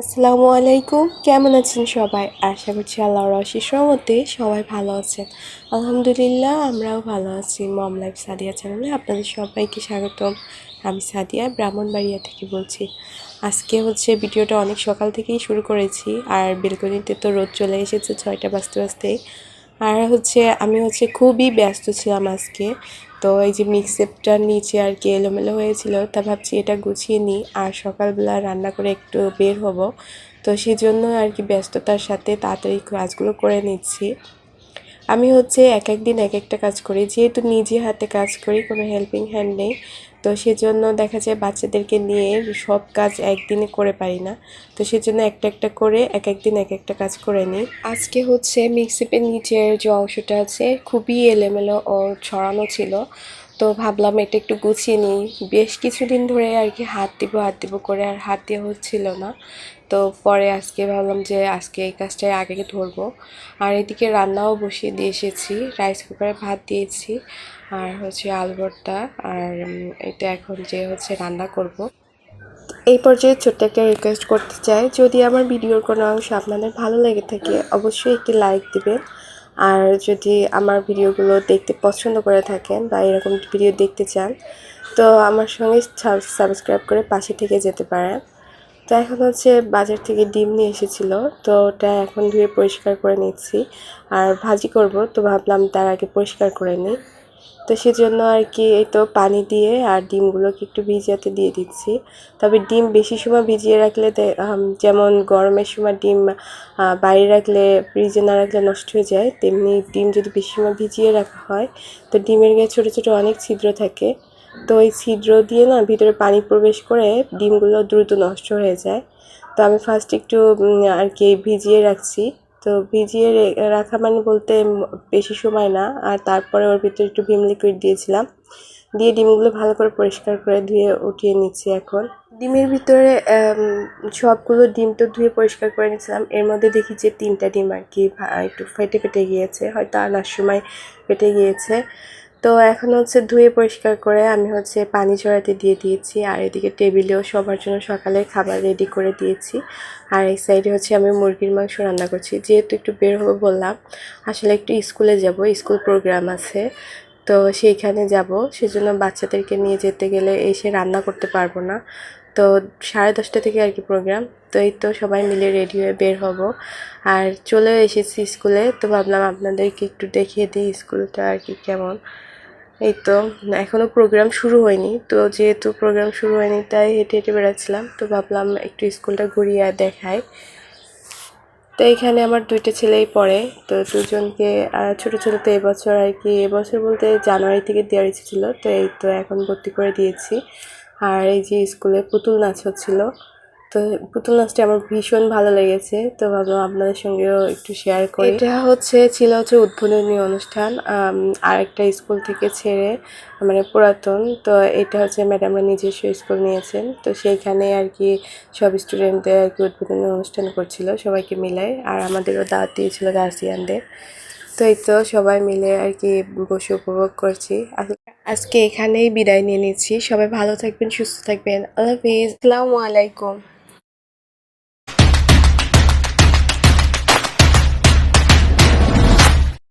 আসসালামু আলাইকুম। কেমন আছেন সবাই? আশা করছি আল্লাহর অশেষ রহমতে সবাই ভালো আছেন। আলহামদুলিল্লাহ, আমরাও ভালো আছি। মম লাইফ সাদিয়া চ্যানেলে আপনাদের সবাইকে স্বাগতম। আমি সাদিয়া, ব্রাহ্মণবাড়িয়া থেকে বলছি। আজকে হচ্ছে ভিডিওটা অনেক সকাল থেকেই শুরু করেছি, আর বেলকনিতে তো রোদ চলে এসেছে ছয়টা বাজতে বাজতেই। আর হচ্ছে, আমি হচ্ছে খুবই ব্যস্ত ছিলাম আজকে। তো এই যে মিক্সেপটার নিচে আর কি এলোমেলো হয়েছিল, তা ভাবছি এটা গুছিয়ে নিই। আর সকালবেলা রান্না করে একটু বের হব। তো সেই জন্য আর কি ব্যস্ততার সাথে তাড়াতাড়ি কাজগুলো করে নিচ্ছি। আমি হচ্ছে এক এক দিন এক একটা কাজ করি। যেহেতু নিজে হাতে কাজ করি, কোনো হেল্পিং হ্যান্ড নেই। তো সেজন্য দেখা যায় বাচ্চাদেরকে নিয়ে সব কাজ একদিনে করে পারি না। তো সেজন্য একটা একটা করে, এক এক দিন এক একটা কাজ করে নিই। আজকে হচ্ছে মিক্সিপের নিচের যে অংশটা আছে খুবই এলোমেলো ও ছড়ানো ছিল। তো ভাবলাম এটা একটু গুছিয়ে নিই। বেশ কিছুদিন ধরে আর কি হাত দিব হাত দিব করে আর হাত দিয়ে হচ্ছিল না। তো পরে আজকে ভাবলাম যে আজকে এই কাজটাই আগে ধরবো। আর এদিকে রান্নাও বসিয়ে দিয়ে এসেছি, রাইস কুকারে ভাত দিয়েছি। আর হচ্ছে আলু ভর্তা আর এটা এখন যে হচ্ছে রান্না করব। এই পর্যায়ে ছোট্ট একটা রিকোয়েস্ট করতে চাই। যদি আমার ভিডিওর কোনো অংশ আপনাদের ভালো লেগে থাকে, অবশ্যই একটি লাইক দিবেন আর যদি আমার ভিডিওগুলো দেখতে পছন্দ করে থাকেন বা এরকম ভিডিও দেখতে চান, তো আমার সঙ্গে সাবস্ক্রাইব করে পাশে থেকে যেতে পারেন। তো এখন হচ্ছে বাজার থেকে ডিম নিয়ে এসেছিল, তো ওটা এখন ধুয়ে পরিষ্কার করে নিচ্ছি। আর ভাজি করব, তো ভাবলাম তার আগে পরিষ্কার করে নিই। তো সেজন্য আর কি এই তো পানি দিয়ে আর ডিমগুলোকে একটু ভিজাতে দিয়ে দিচ্ছি। তবে ডিম বেশি সময় ভিজিয়ে রাখলে যেমন গরমের সময় ডিম বাইরে রাখলে, ফ্রিজে না রাখলে নষ্ট হয়ে যায়, তেমনি ডিম যদি বেশি সময় ভিজিয়ে রাখা হয়, তো ডিমের গায়ে ছোটো ছোটো অনেক ছিদ্র থাকে। তো ওই ছিদ্র দিয়ে না ভিতরে পানি প্রবেশ করে ডিমগুলো দ্রুত নষ্ট হয়ে যায়। তো আমি ফার্স্ট একটু আর কি ভিজিয়ে রাখছি। তো ভিজিয়ে রাখা মানে বলতে বেশি সময় না। আর তারপরে ওর ভিতরে একটু ভিম লিকুইড দিয়েছিলাম। দিয়ে ডিমগুলো ভালো করে পরিষ্কার করে ধুয়ে উঠিয়ে নিচ্ছি এখন। ডিমের ভিতরে সবগুলো ডিম তো ধুয়ে পরিষ্কার করে নিয়েছিলাম এর মধ্যে দেখি যে তিনটা ডিম আর কি একটু ফেটে ফেটে গিয়েছে। হয়তো আনার সময় ফেটে গিয়েছে। তো এখন হচ্ছে ধুয়ে পরিষ্কার করে আমি হচ্ছে পানি চড়াতে দিয়ে দিয়েছি, আর এদিকে টেবিলেও সবার জন্য সকালে খাবার রেডি করে দিয়েছি। আর এই সাইডে হচ্ছে আমি মুরগির মাংস রান্না করছি। যেহেতু একটু বের হব বললাম, আসলে একটু স্কুলে যাব, স্কুল প্রোগ্রাম আছে, তো সেইখানে যাব। সেজন্য বাচ্চাদেরকে নিয়ে যেতে গেলে এসে রান্না করতে পারব না। তো সাড়ে দশটা থেকে আর কি প্রোগ্রাম তো এই তো সবাই মিলে রেডি হয়ে বের হব। আর চলে এসেছি স্কুলে, তো ভাবলাম আপনাদেরকে একটু দেখিয়ে দিই স্কুলটা আর কি কেমন। এই তো এখনও প্রোগ্রাম শুরু হয়নি। তো যেহেতু প্রোগ্রাম শুরু হয়নি, তাই হেঁটে হেঁটে বেড়াচ্ছিলাম। তো ভাবলাম একটু স্কুলটা ঘুরিয়ে দেখাই। তো এখানে আমার দুইটা ছেলেই পড়ে। তো দুজনকে ছোটো ছোটো তো এবছর আর কি, এবছর বলতে জানুয়ারি থেকে দেওয়ার ইচ্ছে ছিল। তো এই তো এখন ভর্তি করে দিয়েছি। আর এই যে স্কুলে পুতুল নাচ হচ্ছিল তো পুতুল নাচটা আমার ভীষণ ভালো লেগেছে তো ভাবলাম আপনাদের সঙ্গেও একটু শেয়ার করি। এটা হচ্ছে ছিল হচ্ছে উদ্বোধনী অনুষ্ঠান আরেকটা স্কুল থেকে ছেড়ে মানে পুরাতন তো এটা হচ্ছে ম্যাডামরা নিজস্ব স্কুল নিয়েছেন তো সেইখানে আর কি সব স্টুডেন্টদের আর কি উদ্বোধনী অনুষ্ঠান করছিল সবাইকে মিলাই আর আমাদেরও দাওয়াত দিয়েছিল গার্জিয়ানদের তো এই তো সবাই মিলে আর কি বসে উপভোগ করছি। আজকে এখানেই বিদায় নিয়ে নিচ্ছি সবাই ভালো থাকবেন সুস্থ থাকবেন আল্লাহ হাফিজ। আসসালামু আলাইকুম।